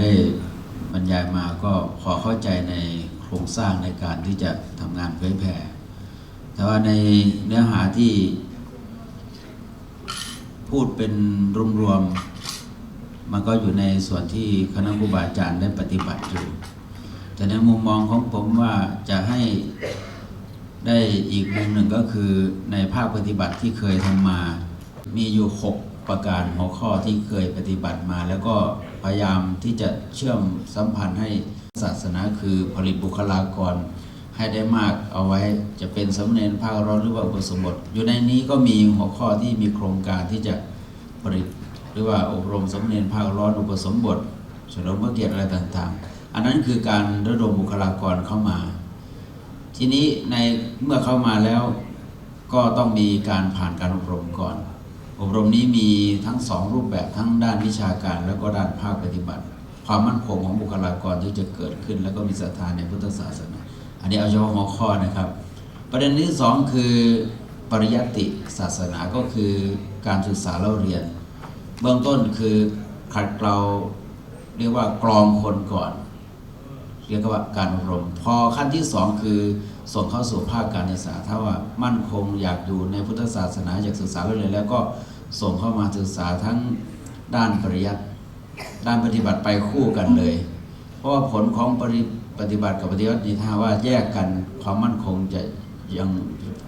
ได้บรรยายมาก็พอเข้าใจในโครงสร้างในการที่จะทำงานเผยแผ่แต่ว่าในเนื้อหาที่พูดเป็นรวมๆมันก็อยู่ในส่วนที่คณะครูบาอาจารย์ได้ปฏิบัติอยู่ แต่ในมุมมองของผมว่าจะให้ได้อีกมุมหนึ่งก็คือในภาคปฏิบัติที่เคยทำมา มีอยู่ 6 ประการหัวข้อที่เคยปฏิบัติมาแล้วก็ พยายามที่จะเชื่อมสัมพันธ์ให้ศาสนาคือผลิตบุคลากร ให้ได้มากเอาไว้จะเป็นสำเนนภาคร้อนหรือว่าอุปสมบท อยู่ในนี้ก็มีหัวข้อที่มีโครงการที่จะผลิตหรือว่าอบรมสำเนนภาคร้อนอุปสมบทเฉลิมพระเกียรติอะไรต่างๆ อันนั้นคือการระดมบุคลากรเข้ามา ทีนี้ในเมื่อเข้ามาแล้วก็ต้องมีการผ่านการอบรมก่อน อบรมนี้มีทั้งสองรูปแบบทั้งด้านวิชาการ แล้วก็ด้านภาคปฏิบัติ ความมั่นคงของบุคลากรที่จะเกิดขึ้น แล้วก็มีศรัทธาในพุทธศาสนา อันนี้เอาเฉพาะหัวข้อนะครับ ประเด็นที่สองคือปริยัติศาสนาก็คือการศึกษาเล่าเรียน เบื้องต้นคือขัดเกลาเรียกว่ากรองคนก่อน เรียกว่าการอบรม พอขั้นที่สองคือส่งเข้าสู่ภาคการศึกษาถ้าว่ามั่นคงอยากอยู่ในพุทธศาสนาอยากศึกษาไปเลยแล้วก็ ส่งเข้ามาศึกษาทั้งด้านปริยัติด้านปฏิบัติไปคู่กันเลย เพราะว่าผลของปริปฏิบัติกับปฏิบัตินี่ถ้าว่าแยกกันความมั่นคงจะยัง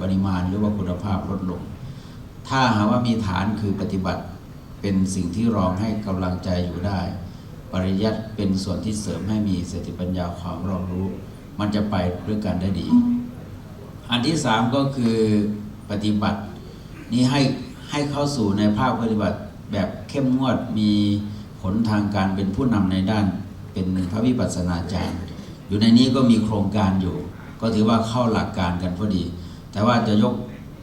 ปริมาณหรือว่าคุณภาพลดลง ถ้าหากว่ามีฐานคือปฏิบัติเป็นสิ่งที่รองให้กำลังใจอยู่ได้ ปริยัติเป็นส่วนที่เสริมให้มีสติปัญญาความรอบรู้ มันจะไปด้วยกันได้ดี อันที่สามก็คือปฏิบัตินี้ให้ ให้เข้าสู่ในภาคปฏิบัติแบบเข้มงวดมีผลทางการเป็นผู้นำในด้าน เป็นพระวิปัสสนาจารย์ อยู่ในนี้ก็มีโครงการอยู่ ก็ถือว่าเข้าหลักการกันพอดี แต่ว่าจะยก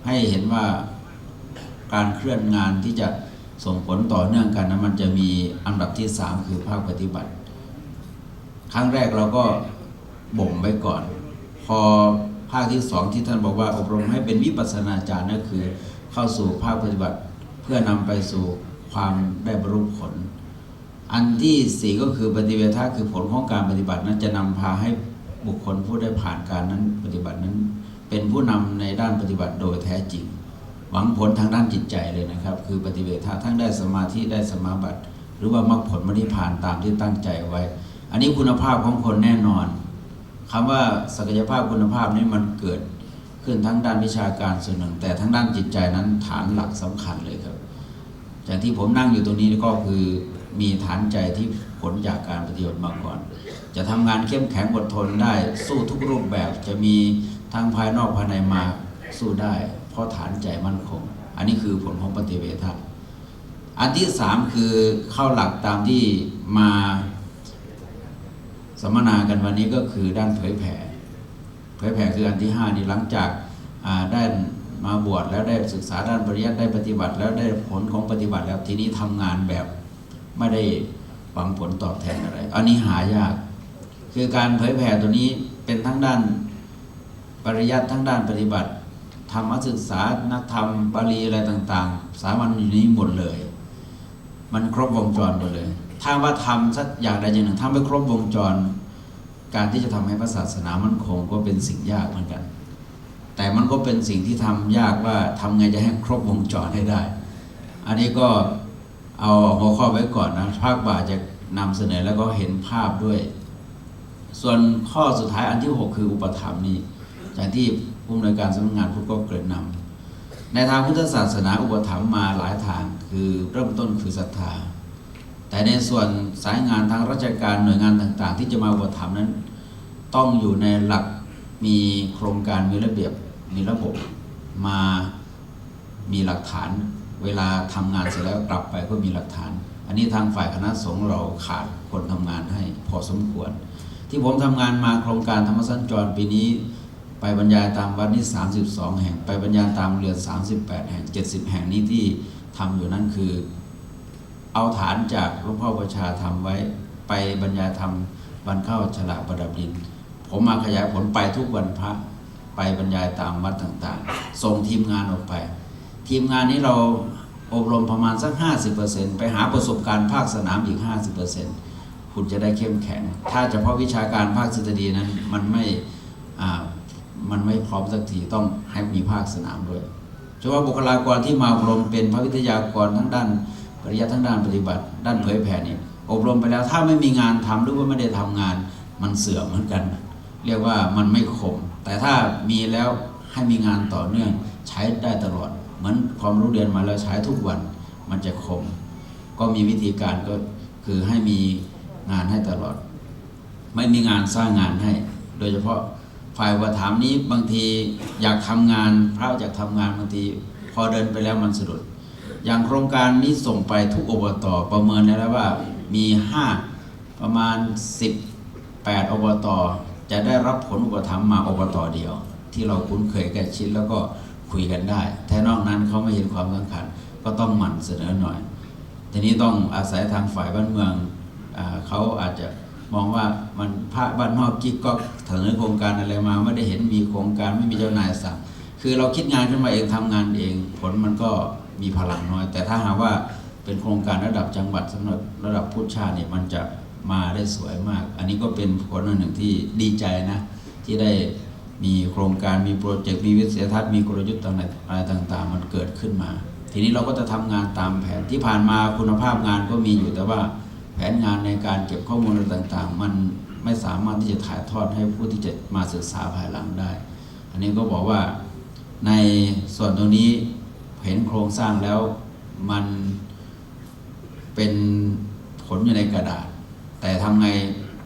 ให้เห็นว่าการเคลื่อนงานที่จะส่งผลต่อเนื่องกันนั้นมันจะมีอันดับที่สามคือภาคปฏิบัติ ครั้งแรกเราก็บ่มไว้ก่อน พอภาคที่สองที่ท่านบอกว่าอบรมให้เป็นวิปัสสนาจารย์นั่นคือ เข้าสู่ภาคปฏิบัติ เพื่อนำไปสู่ความได้บรรลุผล อันที่สี่ก็คือปฏิเวทาคือผลของการปฏิบัตินั้นจะนำพาให้บุคคลผู้ได้ผ่านการนั้นปฏิบัตินั้น เป็นผู้นำในด้านปฏิบัติโดยแท้จริง หวังผลทางด้านจิตใจเลยนะครับ คือปฏิเวทาทั้งได้สมาธิได้สมาบัติ หรือว่ามรรคผลมรรคผานตามที่ตั้งใจไว้ อันนี้คุณภาพของคนแน่นอนคำว่าศักยภาพคุณภาพนี้มันเกิด ขึ้นทั้งด้านวิชาการส่วนหนึ่ง แต่ทั้งด้านจิตใจนั้นฐานหลักสำคัญเลยครับจากที่ผมนั่งอยู่ตรงนี้ก็คือมีฐานใจที่ผลจากการปฏิบัติมาก่อน จะทำงานเข้มแข็งอดทนได้สู้ทุกรูปแบบจะมีทั้งภายนอกภายในมาสู้ได้ เพราะฐานใจมั่นคง อันนี้คือผลของปฏิเวทะอันที่สามคือเข้าหลักตามที่มาสัมมนากันวันนี้ก็คือด้านเผยแผ่ เผยแผ่คืออันที่ห้านี่หลังจากได้มาบวชแล้วได้ศึกษาด้านปริยัติได้ปฏิบัติ แล้วได้ผลของปฏิบัติแล้วทีนี้ทำงานแบบไม่ได้หวังผลตอบแทนอะไร อันนี้หายาก คือการเผยแผ่ตัวนี้เป็นทั้งด้านปริยัติทั้งด้านปฏิบัติธรรมศึกษานักธรรมบาลีอะไรต่าง ๆ สามัญอยู่นี้หมดเลย มันครบวงจรหมดเลย ถ้าว่าทำสักอย่างใดอย่างหนึ่งทำไม่ครบวงจร การที่จะทำให้พระศาสนามั่นคงก็เป็นสิ่งยากเหมือนกัน แต่มันก็เป็นสิ่งที่ทำยากว่าทำไงจะให้ครบวงจรให้ได้ อันนี้ก็เอาหัวข้อไว้ก่อนนะภาคบ่ายจะนำเสนอแล้วก็เห็นภาพด้วย ส่วนข้อสุดท้ายอันที่ 6 คืออุปธรรมนี่อย่างที่ผู้อำนวยการสำนักงานผู้ก็เกริ่นนำในทางพุทธศาสนาอุปถัมภ์มาหลายทางคือเริ่มต้นคือศรัทธา แต่ในส่วนสายงานทางราชการหน่วยงานต่าง ๆ ที่จะมาอุปถัมภ์นั้น ต้องอยู่ในหลักมีโครงการมีระเบียบมีระบบมามีหลักฐาน เวลาทำงานเสร็จแล้วกลับไปก็มีหลักฐาน อันนี้ทางฝ่ายคณะสงฆ์เราขาดคนทำงานให้พอสมควร ที่ผมทำงานมาโครงการธรรมสัญจรปีนี้ ไปบรรยายตามวัดนี่32 แห่ง ไปบรรยายตามเรือน 38 แห่ง 70 แห่งนี้ที่ทำอยู่นั่นคือ เอาฐานจากหลวงพ่อประชาทำไว้ ไปบรรยายธรรมวันเข้าฉลากประดับดิน ผมมาขยายผลไปทุกวันพระไปบรรยายตามวัดต่างๆ ส่งทีมงานออกไป ทีมงานนี้เราอบรมประมาณสัก 50%ไปหาประสบการณ์ภาคสนามอีก 50%คุณจะได้เข้มแข็ง ถ้าเฉพาะวิชาการภาคทฤษฎีนั้นมันไม่มันไม่พร้อมสักทีต้องให้มีภาคสนามด้วยเฉพาะบุคลากรที่มาอบรมเป็นพระวิทยากรทั้งด้านปริยัติทั้งด้านปฏิบัติ ด้านเผยแผ่นี่อบรมไปแล้วถ้าไม่มีงานทำหรือว่าไม่ได้ทำงานมันเสื่อมเหมือนกัน เรียกว่ามันไม่คมแต่ถ้ามีแล้วให้มีงานต่อเนื่องใช้ได้ตลอด เหมือนความรู้เรียนมาแล้วใช้ทุกวันมันจะคม ก็มีวิธีการก็คือให้มีงานให้ตลอด ไม่มีงานสร้างงานให้ โดยเฉพาะฝ่ายอุปถัมนี้บางทีอยากทำงานพระอยากทำงานบางที พอเดินไปแล้วมันสะดุด อย่างโครงการนี้ส่งไปทุกอบตประเมินแล้วว่ามีห้าประมาณ 18 อบต จะได้รับผลอุปถัมภ์มาอบตอเดียว ที่เราคุ้นเคยกันชินแล้วก็คุยกันได้แต่นอกนั้นเขาไม่เห็นความสำคัญก็ต้องหมั่นเสนอหน่อย ทีนี้ต้องอาศัยทางฝ่ายบ้านเมืองอเขาอาจจะมองว่ามันพระบ้านนอกกิ๊กก็เสนอโครงการอะไรมาไม่ได้เห็นมีโครงการไม่มีเจ้านายสั่งคือเราคิดงานขึ้นมาเองทำงานเอง ผลมันก็มีพลังน้อย แต่ถ้าหากว่าเป็นโครงการระดับจังหวัดสำหรับระดับพุทธชาติเนี่ยมันจะ มาได้สวยมาก อันนี้ก็เป็นผลอันหนึ่งที่ดีใจนะ ที่ได้มีโครงการมีโปรเจกต์มีวิสัยทัศน์มีกลยุทธ์ต่างๆอะไรต่าง ๆ มันเกิดขึ้นมา ทีนี้เราก็จะทำงานตามแผนที่ผ่านมาคุณภาพงานก็มีอยู่แต่ว่าแผนงานในการเก็บข้อมูลอะไรต่างๆ มันไม่สามารถที่จะถ่ายทอดให้ผู้ที่จะมาศึกษาภายหลังได้ อันนี้ก็บอกว่าในส่วนตรงนี้เห็นโครงสร้างแล้วมันเป็นผลอยู่ในกระดาษ แต่ทำไง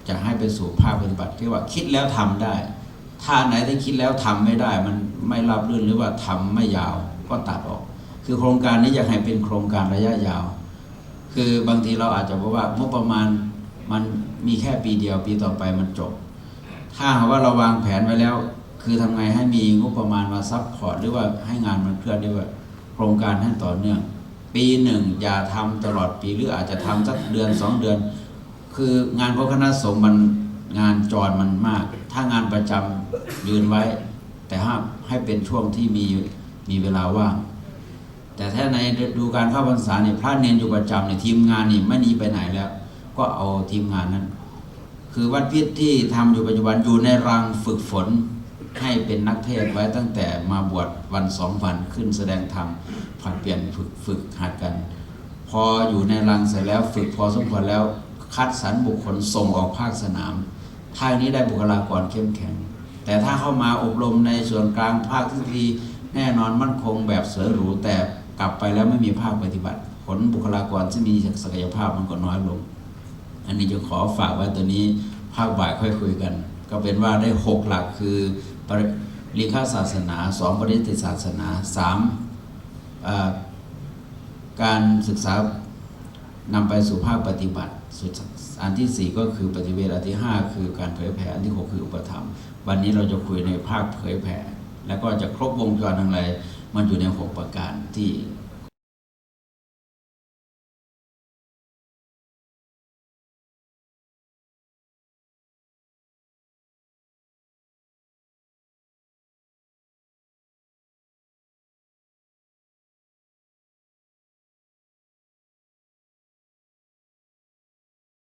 จะให้ไปสู่ภาคปฏิบัติที่ว่าคิดแล้วทำได้ ถ้าไหนที่คิดแล้วทำไม่ได้ มันไม่รับรื่นหรือว่าทำไม่ยาวก็ตัดออก คือโครงการนี้อยากให้เป็นโครงการระยะยาว คือบางทีเราอาจจะบอกว่างบประมาณมันมีแค่ปีเดียวปีต่อไปมันจบ ถ้าหากว่าเราวางแผนไว้แล้ว คือทำไงให้มีงบประมาณมาซัพพอร์ตหรือว่าให้งานมันเคลื่อนด้ว่าโครงการให้ต่อเนื่อง ปีหนึ่งอย่าทำตลอดปีหรืออาจจะทำสักเดือนสองเดือน คืองานของคณะสงฆ์มันงานจรมันมาก ถ้างานประจำยืนไว้ แต่ห้ามให้เป็นช่วงที่มีมีเวลาว่างแต่ถ้าในดูการเข้าพรรษาเนี่ยพระเนนอยู่ประจำเนี่ยทีมงานนี่ไม่หนีไปไหนแล้ว ก็เอาทีมงานนั้น คือวัดพิษที่ทำอยู่ปัจจุบันอยู่ในรังฝึกฝนให้เป็นนักเทศไว้ตั้งแต่มาบวชวันสองวันขึ้นแสดงธรรมผลัดเปลี่ยนฝึกฝึกหัดกัน พออยู่ในรังเสร็จแล้วฝึกพอสมควรแล้ว คัดสรรบุคคลส่งออกภาคสนามทางนี้ได้บุคลากรเข้มแข็ง แต่ถ้าเข้ามาอบรมในส่วนกลางภาคทฤษฎีแน่นอนมั่นคงแบบเสือหรูแต่กลับไปแล้วไม่มีภาคปฏิบัติ ผลบุคลากรที่มีศักยภาพมันก็น้อยลง อันนี้จะขอฝากไว้ตัวนี้ภาคบ่ายค่อยคุยกัน ก็เป็นว่าได้หกหลักคือปริลิขศาสนาสองปริติศาสนาสามการศึกษา นำไปสู่ภาคปฏิบัติสุดอันที่สี่ก็คือปฏิเวทอันที่ห้าคือการเผยแผ่อันที่หกคืออุปธรรม วันนี้เราจะคุยในภาคเผยแผ่ แล้วก็จะครบวงจรทั้งหลายมันอยู่ในหกประการที่